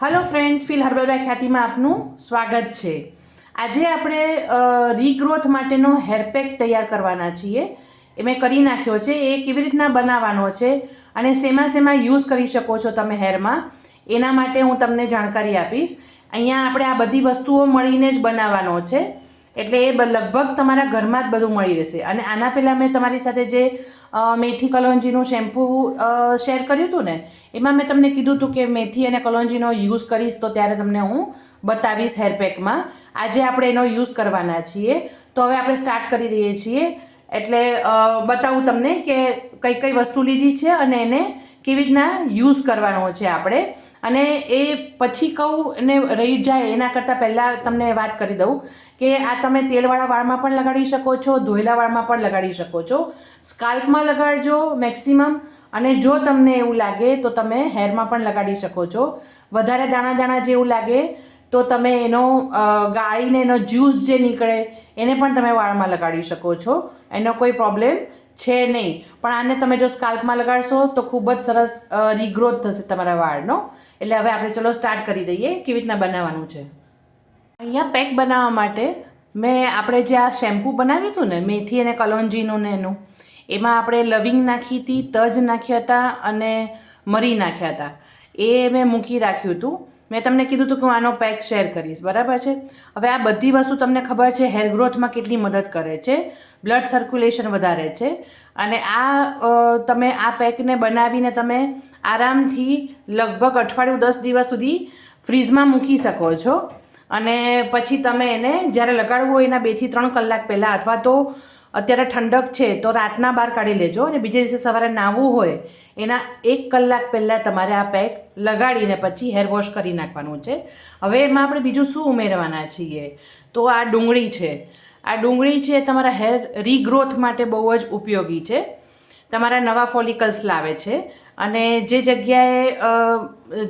Hello friends ફિલ હર્બલબાઈ ખ્યાતિમાં આપનું સ્વાગત છે. આજે આપણે રીગ્રોથ માટેનો હેરપેક તૈયાર કરવાના છીએ. એ મેં કરી નાખ્યો છે, એ કેવી રીતના બનાવવાનો છે અને શેમાં શેમાં યુઝ કરી શકો છો તમે હેરમાં એના માટે હું તમને જાણકારી આપીશ. અહીંયા આપણે આ બધી વસ્તુઓ મળીને જ બનાવવાનો છે. એટલે એ લગભગ તમારા ઘરમાં જ બધું મળી રહેશે. અને આના પહેલાં મેં તમારી સાથે જે મેથી કલોંજીનું શેમ્પૂ શેર કર્યું હતું ને, એમાં મેં તમને કીધું હતું કે મેથી અને કલોંજીનો યુઝ કરીશ તો ત્યારે તમને હું બતાવીશ હેરપેકમાં આજે આપણે એનો યુઝ કરવાના છીએ. તો હવે આપણે સ્ટાર્ટ કરી દઈએ છીએ. એટલે બતાવું તમને કે કઈ કઈ વસ્તુ લીધી છે અને એને કેવી રીતના યુઝ કરવાનો છે આપણે. અને એ પછી કહું ને રહી જાય એના કરતાં પહેલાં તમને વાત કરી દઉં કે આ તમે તેલવાળા વાળમાં પણ લગાડી શકો છો, ધોયેલા વાળમાં પણ લગાડી શકો છો. સ્કાલ્પમાં લગાડજો મેક્સિમમ અને જો તમને એવું લાગે તો તમે હેરમાં પણ લગાડી શકો છો. વધારે દાણા દાણા જેવું લાગે તો તમે એનો ગાળીને એનો જ્યુસ જે નીકળે એને પણ તમે વાળમાં લગાડી શકો છો. એનો કોઈ પ્રોબ્લેમ છે નહીં. પણ આને તમે જો સ્કાલ્પમાં લગાડશો તો ખૂબ જ સરસ રીગ્રોથ થશે તમારા વાળનો. એટલે હવે આપણે ચલો સ્ટાર્ટ કરી દઈએ કેવી રીતના બનાવવાનું છે. અહીંયા પેક બનાવવા માટે મેં આપણે જે આ શેમ્પૂ બનાવ્યું હતું ને, મેથી અને કલોંજીનું ને એનું, એમાં આપણે લવિંગ નાખી હતી, તજ નાખ્યા હતા અને મરી નાખ્યા હતા. એ મેં મૂકી રાખ્યું હતું. મેં તમને કીધું હતું કે હું આનો પેક શેર કરીશ, બરાબર છે? હવે આ બધી વસ્તુ તમને ખબર છે હેર ગ્રોથમાં કેટલી મદદ કરે છે બ્લડ સર્ક્યુલેશન વધારે છે, અને આ તમે આ પેકને બનાવીને તમે આરામથી લગભગ અઠવાડિયું, દસ દિવસ સુધી ફ્રીઝમાં મૂકી શકો છો. અને પછી તમે એને જ્યારે લગાડવું હોય એના બેથી ત્રણ કલાક પહેલાં અથવા તો અત્યારે ઠંડક છે તો રાતના બહાર કાઢી લેજો અને બીજે દિવસે સવારે નાહવું હોય, એના એક કલાક પહેલાં તમારે આ પેક લગાડીને પછી હેર વોશ કરી નાખવાનું છે. હવે એમાં આપણે બીજું શું ઉમેરવાના છીએ? તો આ ડુંગળી છે. આ ડુંગળી છે તમારા હેર રીગ્રોથ માટે બહુ જ ઉપયોગી છે. તમારા નવા ફોલિકલ્સ લાવે છે અને જે જગ્યાએ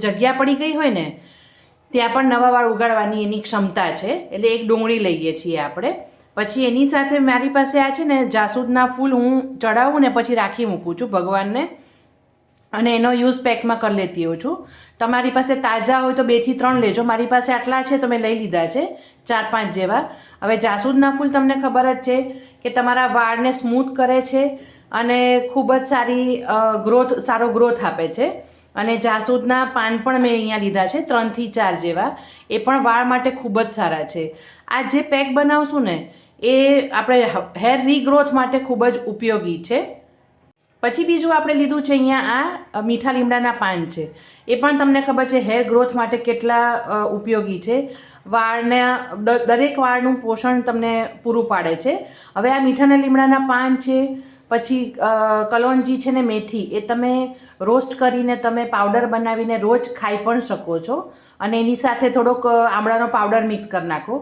જગ્યા પડી ગઈ હોય ને, ત્યાં પણ નવા વાળ ઉગાડવાની એની ક્ષમતા છે. એટલે એક ડુંગળી લઈએ છીએ આપણે. પછી એની સાથે મારી પાસે આ છે ને જાસૂદના ફૂલ હું ચડાવું ને પછી રાખી મૂકું છું ભગવાનને. અને એનો યુઝ પેકમાં કરી લેતી હોઉં છું. તમારી પાસે તાજા હોય તો બેથી ત્રણ લેજો. મારી પાસે આટલા છે તો મેં લઈ લીધા છે, ચાર પાંચ જેવા. હવે જાસૂદના ફૂલ તમને ખબર જ છે કે તમારા વાળને સ્મૂથ કરે છે અને ખૂબ જ સારી ગ્રોથ સારો ગ્રોથ આપે છે. અને જાસૂદના પાન પણ મેં અહીંયા લીધા છે ત્રણથી ચાર જેવા. એ પણ વાળ માટે ખૂબ જ સારા છે. આ જે પેક બનાવશું ને એ આપણે હેર રીગ્રોથ માટે ખૂબ જ ઉપયોગી છે. પછી બીજું આપણે લીધું છે અહીંયા આ મીઠા લીમડાના પાન છે. એ પણ તમને ખબર છે હેર ગ્રોથ માટે કેટલા ઉપયોગી છે. વાળને દરેક વાળનું પોષણ તમને પૂરું પાડે છે. હવે આ મીઠાના લીમડાના પાન છે. પછી કલોંજી છે ને મેથી, એ તમે રોસ્ટ કરીને તમે પાવડર બનાવીને રોજ ખાઈ પણ શકો છો. અને એની સાથે થોડોક આમળાનો પાવડર મિક્સ કરી નાખો.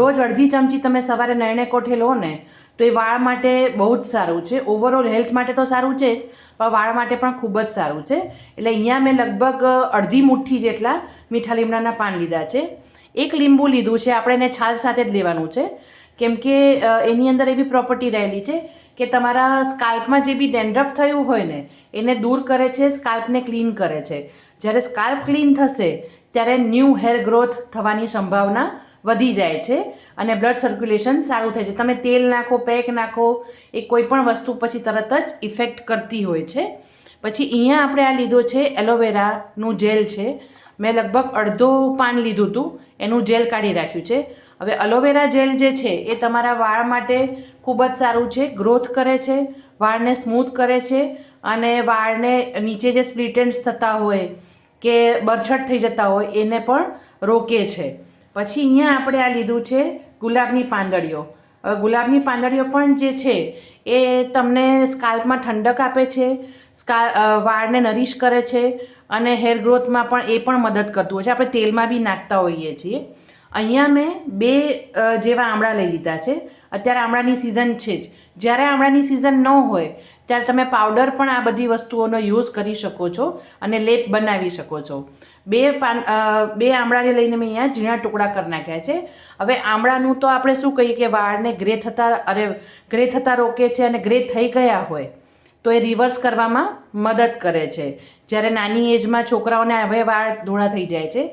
રોજ અડધી ચમચી તમે સવારે નયણે કોઠે લો ને, તો એ વાળ માટે બહુ જ સારું છે. ઓવરઓલ હેલ્થ માટે તો સારું છે જ, પણ વાળ માટે પણ ખૂબ જ સારું છે. એટલે અહીંયા મેં લગભગ અડધી મુઠ્ઠી જેટલા મીઠા લીમડાના પાન લીધા છે. એક લીંબુ લીધું છે, આપણે એને છાલ સાથે જ લેવાનું છે. કેમ કે એની અંદર એવી પ્રોપર્ટી રહેલી છે કે તમારા સ્કાલ્પમાં જે બી ડેન્ડ્રફ થયું હોય ને, એને દૂર કરે છે, સ્કાલ્પને ક્લીન કરે છે. જ્યારે સ્કાલ્પ ક્લીન થશે, ત્યારે ન્યૂ હેર ગ્રોથ થવાની સંભાવના વધી જાય છે અને બ્લડ સર્ક્યુલેશન સારું થાય છે. તમે તેલ નાખો, પેક નાખો, એ કોઈ પણ વસ્તુ પછી તરત જ ઇફેક્ટ કરતી હોય છે. પછી અહીંયા આપણે આ લીધો છે, એલોવેરાનું જેલ છે. મેં લગભગ અડધો પાન લીધું હતું, એનું જેલ કાઢી રાખ્યું છે. હવે અલોવેરા જેલ જે છે, એ તમારા વાળ માટે ખૂબ જ સારું છે ગ્રોથ કરે છે, વાળને સ્મૂથ કરે છે અને વાળને નીચે જે સ્પ્લિટેન્સ થતા હોય કે બરછટ થઈ જતા હોય એને પણ રોકે છે. પછી અહીંયા આપણે આ લીધું છે ગુલાબની પાંદડીઓ. ગુલાબની પાંદડીઓ પણ જે છે એ તમને સ્કાલ્પમાં ઠંડક આપે છે સ્કા વાળને નરીશ કરે છે અને હેર ગ્રોથમાં પણ એ પણ મદદ કરતું હોય છે. આપણે તેલમાં બી નાખતા હોઈએ છીએ. અહીંયા મેં બે જેવા આમળા લઈ લીધા છે. અત્યારે આમળાની સિઝન છે જ. જ્યારે આમળાની સિઝન ન હોય, ત્યારે તમે પાવડર પણ આ બધી વસ્તુઓનો યુઝ કરી શકો છો અને લેપ બનાવી શકો છો. બે પાન બે આમળાને લઈને મેં અહીંયા ઝીણા ટુકડા કરી નાખ્યા છે. હવે આમળાનું તો આપણે શું કહીએ કે વાળને ગ્રે થતા, અરે ગ્રે થતા રોકે છે અને ગ્રે થઈ ગયા હોય, તો એ રિવર્સ કરવામાં મદદ કરે છે. જ્યારે નાની એજમાં છોકરાઓને હવે વાળ ધોળા થઈ જાય છે,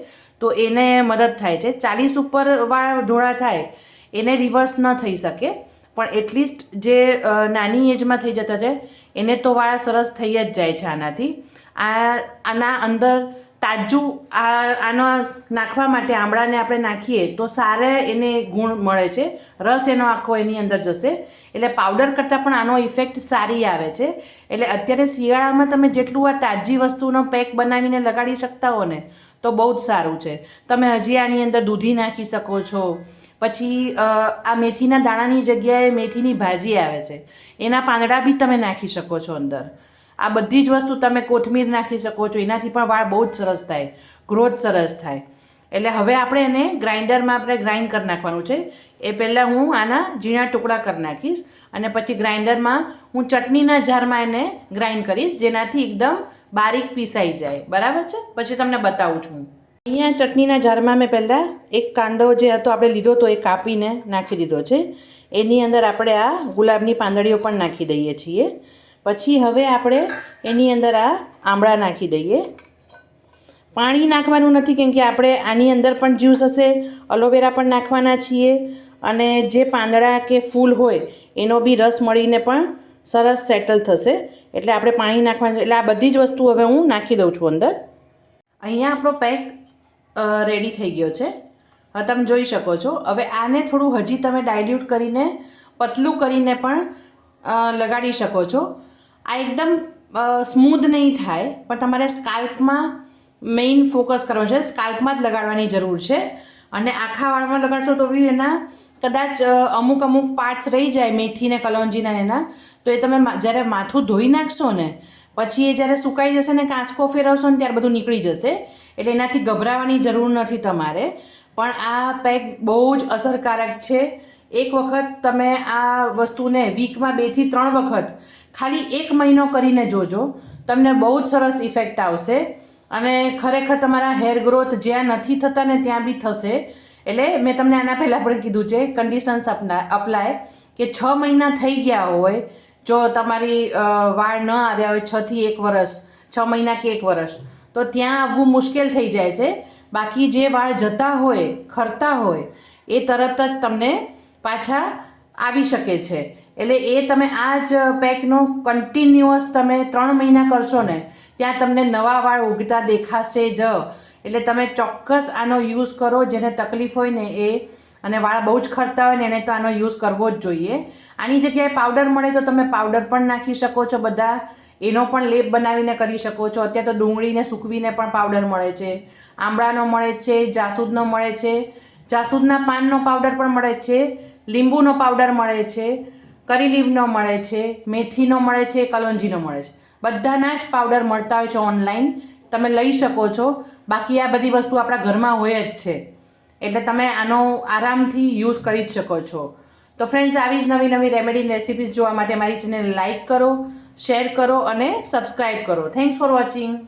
તો એને મદદ થાય છે. ચાલીસ ઉપર વાળ ધોળા થાય એને રિવર્સ ન થઈ શકે. પણ એટલીસ્ટ જે નાની એજમાં થઈ જતા છે એને તો વાળ સરસ થઈ જ જાય છે આનાથી. આ, આના અંદર તાજું, આ, આનો નાખવા માટે આમળાને આપણે નાખીએ તો સારે એને ગુણ મળે છે. રસ એનો આખો એની અંદર જશે. એટલે પાવડર કરતાં પણ આનો ઇફેક્ટ સારી આવે છે. એટલે અત્યારે શિયાળામાં તમે જેટલું આ તાજી વસ્તુનો પેક બનાવીને લગાડી શકતા હો ને તો બહુ જ સારું છે. તમે હજી આની અંદર દૂધી નાખી શકો છો. પછી આ મેથીના દાણાની જગ્યાએ મેથીની ભાજી આવે છે. એના પાંદડા બી તમે નાખી શકો છો અંદર. આ બધી જ વસ્તુ તમે કોથમીર નાખી શકો છો. એનાથી પણ વાળ બહુ જ સરસ થાય. ગ્રોથ સરસ થાય. એટલે હવે આપણે એને ગ્રાઇન્ડરમાં આપણે ગ્રાઇન્ડ કરી નાખવાનું છે. એ પહેલાં હું આના ઝીણા ટુકડા કરી નાખીશ અને પછી ગ્રાઇન્ડરમાં હું ચટણીના જારમાં એને ગ્રાઇન્ડ કરીશ, જેનાથી એકદમ બારીક પીસાઈ જાય. બરાબર છે? પછી તમને બતાવું છું અહીંયા ચટણીના જારમાં મેં પહેલાં એક કાંદો જે હતો આપણે લીધો હતો એ કાપીને નાખી દીધો છે. એની અંદર આપણે આ ગુલાબની પાંદડીઓ પણ નાખી દઈએ છીએ. પછી હવે આપણે એની અંદર આ આમળા નાખી દઈએ. પાણી નાખવાનું નથી કેમ કે આપણે આની અંદર પણ જ્યુસ હશે, અલોવેરા પણ નાખવાના છીએ અને જે પાંદડા કે ફૂલ હોય એનો બી રસ મળીને પણ સરસ સેટલ થશે. એટલે આપણે પાણી નાખવાનું એટલે આ બધી જ વસ્તુ હવે હું નાખી દઉં છું અંદર. અહીંયા આપણો પેક રેડી થઈ ગયો છે. હવે તમે જોઈ શકો છો. હવે આને થોડું હજી તમે ડાયલ્યુટ કરીને, પતલું કરીને પણ લગાડી શકો છો. આ એકદમ સ્મૂધ નહીં થાય, પણ તમારે સ્કાલ્પમાં મેઇન ફોકસ કરવાનું છે. સ્કાલ્પમાં જ લગાડવાની જરૂર છે. અને આખા વાળમાં લગાડશો તો બી એના કદાચ અમુક અમુક પાર્ટ્સ રહી જાય મેથી ને કલોંજીના એના. તો એ તમે જ્યારે માથું ધોઈ નાખશો ને, પછી એ જ્યારે સુકાઈ જશે ને, કાંસકો ફેરવશો ને, ત્યારે બધું નીકળી જશે. એટલે એનાથી ગભરાવાની જરૂર નથી તમારે. પણ આ પેક બહુ જ અસરકારક છે. એક વખત તમે આ વસ્તુને વીકમાં બેથી ત્રણ વખત ખાલી એક મહિનો કરીને જોજો. તમને બહુ જ સરસ ઇફેક્ટ આવશે. અને ખરેખર તમારા હેર ગ્રોથ જ્યાં નથી થતા ને ત્યાં બી થશે. એટલે મેં તમને આના પહેલાં પણ કીધું છે કન્ડિશન્સ અપના અપ્લાય કે છ મહિના થઈ ગયા હોય, જો તમારી વાળ ન આવ્યા હોય છથી એક વર્ષ છ મહિના કે એક વર્ષ તો ત્યાં આવવું મુશ્કેલ થઈ જાય છે. બાકી જે વાળ જતા હોય, ખરતા હોય, એ તરત જ તમને પાછા આવી શકે છે. એટલે એ તમે આ જ પેકનો કન્ટિન્યુઅસ તમે ત્રણ મહિના કરશો ને, ત્યાં તમને નવા વાળ ઉગતા દેખાશે જ. એટલે તમે ચોક્કસ આનો યુઝ કરો, જેને તકલીફ હોય ને એ, અને વાળ બહુ જ ખરતા હોય ને એને તો આનો યુઝ કરવો જ જોઈએ. આની જગ્યાએ પાવડર મળે તો તમે પાવડર પણ નાખી શકો છો બધા. એનો પણ લેપ બનાવીને કરી શકો છો. અત્યારે તો ડુંગળીને સૂકવીને પણ પાવડર મળે છે. આંબળાનો મળે છે, જાસૂદનો મળે છે. જાસૂદના પાનનો પાવડર પણ મળે છે. લીંબુનો પાવડર મળે છે. કરી લીવનો મળે છે. મેથીનો મળે છે. કલોંજીનો મળે છે. બધાના જ પાવડર મળતા હોય છે ઓનલાઈન તમે લઈ શકો છો. બાકી આ બધી વસ્તુ આપણા ઘરમાં હોય જ છે. એટલે તમે આનો આરામથી યુઝ કરી જ શકો છો. તો ફ્રેન્ડ્સ આવી જ નવી નવી રેમેડી રેસિપીઝ જોવા માટે મારી ચેનલ લાઇક કરો. શેર કરો અને સબસ્ક્રાઈબ કરો. Thanks for watching